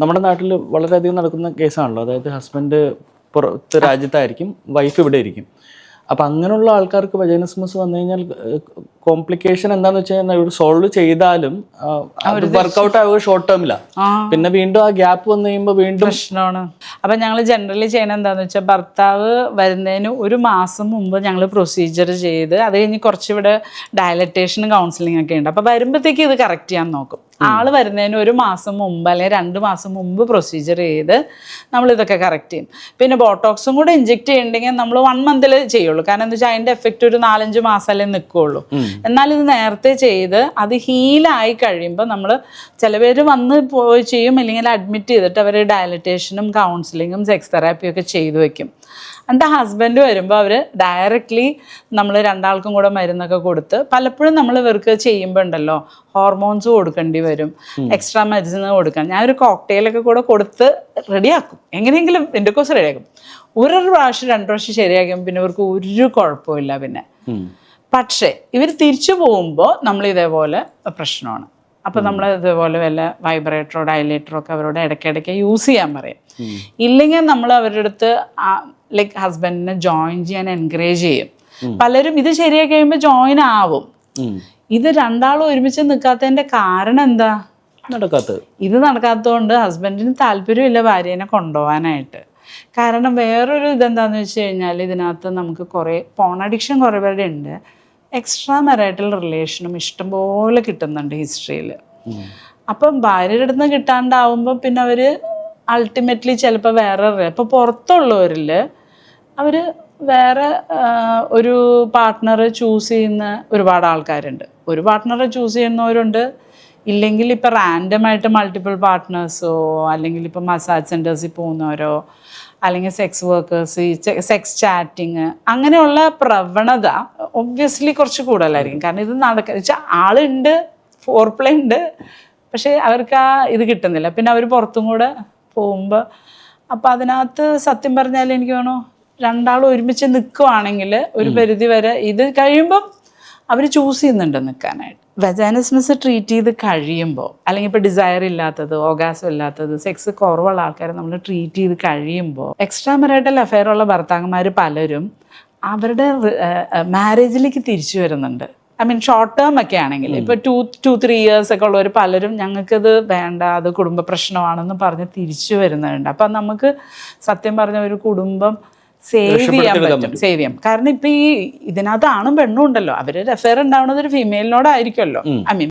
നമ്മുടെ നാട്ടിൽ വളരെയധികം നടക്കുന്ന കേസാണല്ലോ. അതായത് ഹസ്ബൻഡ് പുറത്ത് രാജ്യത്തായിരിക്കും വൈഫ് ഇവിടെ ഇരിക്കും. അപ്പം അങ്ങനെയുള്ള ആൾക്കാർക്ക് വജൈനസ്മസ് വന്നു കഴിഞ്ഞാൽ കോംപ്ലിക്കേഷൻ എന്താണെന്ന് വെച്ച് കഴിഞ്ഞാൽ ഇവർ സോൾവ് ചെയ്താലും വർക്ക്ഔട്ട് വർക്കൗട്ട് ആവുക ഷോർട്ട് ടേമിലാണ് പിന്നെ വീണ്ടും ആ ഗ്യാപ്പ് വന്നു കഴിയുമ്പോൾ വീണ്ടും പ്രശ്നമാണ് അപ്പം ഞങ്ങൾ ജനറലി ചെയ്യണത് എന്താണെന്ന് വെച്ചാൽ ഭർത്താവ് വരുന്നതിന് ഒരു മാസം മുമ്പ് ഞങ്ങൾ പ്രൊസീജിയർ ചെയ്ത് അത് കഴിഞ്ഞ് കുറച്ചിവിടെ ഡയലറ്റേഷനും കൗൺസിലിംഗ് ഒക്കെ ഉണ്ട്. അപ്പോൾ വരുമ്പോഴത്തേക്ക് ഇത് കറക്റ്റ് ചെയ്യാൻ നോക്കും. ആൾ വരുന്നതിന് ഒരു മാസം മുമ്പ് അല്ലെങ്കിൽ രണ്ട് മാസം മുമ്പ് പ്രൊസീജിയർ ചെയ്ത് നമ്മൾ ഇതൊക്കെ കറക്റ്റ് ചെയ്യും. പിന്നെ ബോട്ടോക്സും കൂടെ ഇഞ്ചെക്ട് ചെയ്യണ്ടെങ്കിൽ നമ്മൾ വൺ മന്തിൽ ചെയ്യുള്ളൂ. കാരണം എന്താ വെച്ചാൽ അതിന്റെ എഫക്റ്റ് ഒരു നാലഞ്ച് മാസമല്ലേ നിൽക്കുള്ളൂ. എന്നാൽ ഇത് നേരത്തെ ചെയ്ത് അത് ഹീലായി കഴിയുമ്പോൾ നമ്മൾ ചില പേര് വന്ന് പോയി ചെയ്യും. അല്ലെങ്കിൽ അഡ്മിറ്റ് ചെയ്തിട്ട് അവർ ഡയലറ്റേഷനും കൗൺസിലിങ്ങും സെക്സ് തെറാപ്പിയും ഒക്കെ ചെയ്തു വെക്കും. എന്റെ ഹസ്ബൻഡ് വരുമ്പോൾ അവർ ഡയറക്റ്റ്ലി നമ്മൾ രണ്ടാൾക്കും കൂടെ മരുന്നൊക്കെ കൊടുത്ത് പലപ്പോഴും നമ്മൾ ഇവർക്ക് ചെയ്യുമ്പോൾ ഉണ്ടല്ലോ ഹോർമോൺസ് കൊടുക്കേണ്ടി വരും എക്സ്ട്രാ മെഡിസിൻ കൊടുക്കാൻ. ഒരു കോക്ടെയിലൊക്കെ കൂടെ കൊടുത്ത് റെഡിയാക്കും എങ്ങനെയെങ്കിലും എന്റെ കോസ് റെഡിയാക്കും ഒരു പ്രാവശ്യം രണ്ട് പ്രാവശ്യം ശരിയാക്കും പിന്നെ ഇവർക്ക് ഒരു കുഴപ്പമില്ല പിന്നെ. പക്ഷേ ഇവർ തിരിച്ചു പോകുമ്പോൾ നമ്മൾ ഇതേപോലെ പ്രശ്നമാണ്. അപ്പോൾ നമ്മൾ ഇതുപോലെ വല്ല വൈബ്രേറ്ററോ ഡയലേറ്ററോ ഒക്കെ അവരോട് ഇടയ്ക്കിടയ്ക്ക് യൂസ് ചെയ്യാൻ പറയും. ഇല്ലെങ്കിൽ നമ്മൾ അവരുടെ അടുത്ത് ലൈക്ക് ഹസ്ബൻഡിനെ ജോയിൻ ചെയ്യാൻ എൻകറേജ് ചെയ്യും. പലരും ഇത് ശരിയായി കഴിയുമ്പോൾ ജോയിൻ ആവും. ഇത് രണ്ടാളും ഒരുമിച്ച് നിൽക്കാത്തതിന്റെ കാരണം എന്താ? നടക്കാത്തത്. ഇത് നടക്കാത്തതുകൊണ്ട് ഹസ്ബൻഡിന് താല്പര്യമില്ല ഭാര്യേനെ കൊണ്ടുപോകാനായിട്ട്. കാരണം വേറൊരു ഇതെന്താന്ന് വെച്ച് കഴിഞ്ഞാൽ ഇതിനകത്ത് നമുക്ക് കുറേ പോൺ അഡിക്ഷൻ കുറേ പേരുടെ ഉണ്ട്. എക്സ്ട്രാ മെറൈറ്റൽ റിലേഷനും ഇഷ്ടംപോലെ കിട്ടുന്നുണ്ട് ഹിസ്റ്ററിയിൽ അപ്പം ഭാര്യയുടെ അടുത്ത് നിന്ന് കിട്ടാണ്ടാവുമ്പോൾ പിന്നെ അവർ അൾട്ടിമേറ്റ്ലി ചിലപ്പോൾ വേറെ ഇപ്പോൾ പുറത്തുള്ളവരിൽ അവർ വേറെ ഒരു പാർട്ട്ണർ ചൂസ് ചെയ്യുന്ന ഒരുപാട് ആൾക്കാരുണ്ട്. ഒരു പാർട്ട്ണറെ ചൂസ് ചെയ്യുന്നവരുണ്ട്. ഇല്ലെങ്കിൽ ഇപ്പം റാൻഡമായിട്ട് മൾട്ടിപ്പിൾ പാർട്ട്നേഴ്സോ അല്ലെങ്കിൽ ഇപ്പം മസാജ് സെന്റേഴ്സിൽ പോകുന്നവരോ അല്ലെങ്കിൽ സെക്സ് വർക്കേഴ്സ് സെക്സ് ചാറ്റിങ് അങ്ങനെയുള്ള പ്രവണത ഒബ്വിയസ്ലി കുറച്ച് കൂടുതലായിരിക്കും. കാരണം ഇത് നടക്ക വെച്ചാൽ ആളുണ്ട് ഫോർ പ്ലേ ഉണ്ട് പക്ഷേ അവർക്ക് ആ ഇത് കിട്ടുന്നില്ല. പിന്നെ അവർ പുറത്തും കൂടെ പോകുമ്പോൾ അപ്പോൾ അതിനകത്ത് സത്യം പറഞ്ഞാൽ എനിക്ക് വേണോ രണ്ടാളും ഒരുമിച്ച് നിൽക്കുവാണെങ്കിൽ ഒരു പരിധി വരെ ഇത് കഴിയുമ്പം അവർ ചൂസ് ചെയ്യുന്നുണ്ട് നിൽക്കാനായിട്ട് വെജാനസ്മസ് ട്രീറ്റ് ചെയ്ത് കഴിയുമ്പോൾ അല്ലെങ്കിൽ ഇപ്പോൾ ഡിസയർ ഇല്ലാത്തത് ഓഗാസം ഇല്ലാത്തത് സെക്സ് കുറവുള്ള ആൾക്കാരെ നമ്മൾ ട്രീറ്റ് ചെയ്ത് കഴിയുമ്പോൾ എക്സ്ട്രാ മെറൈറ്റൽ അഫെയർ ഉള്ള ഭർത്താക്കന്മാർ പലരും അവരുടെ മാരേജിലേക്ക് തിരിച്ചു വരുന്നുണ്ട്. ഐ മീൻ ഷോർട്ട് ടേം ഒക്കെ ആണെങ്കിൽ. ഇപ്പോൾ ടു ടു ത്രീ ഇയേഴ്സ് ഒക്കെ ഉള്ളവർ പലരും ഞങ്ങൾക്കത് വേണ്ട അത് കുടുംബ പ്രശ്നമാണെന്ന് പറഞ്ഞ് തിരിച്ചു വരുന്നുണ്ട്. അപ്പം നമുക്ക് സത്യം പറഞ്ഞ ഒരു കുടുംബം സേവ് ചെയ്യാൻ പറ്റും. സേവ് ചെയ്യാം കാരണം ഇപ്പൊ ഈ ഇതിനകത്ത് ആണും പെണ്ണും ഉണ്ടല്ലോ. അവർ റെഫർ ഉണ്ടാവുന്നത് ഒരു ഫീമെയിലിനോടായിരിക്കുമല്ലോ ഐ മീൻ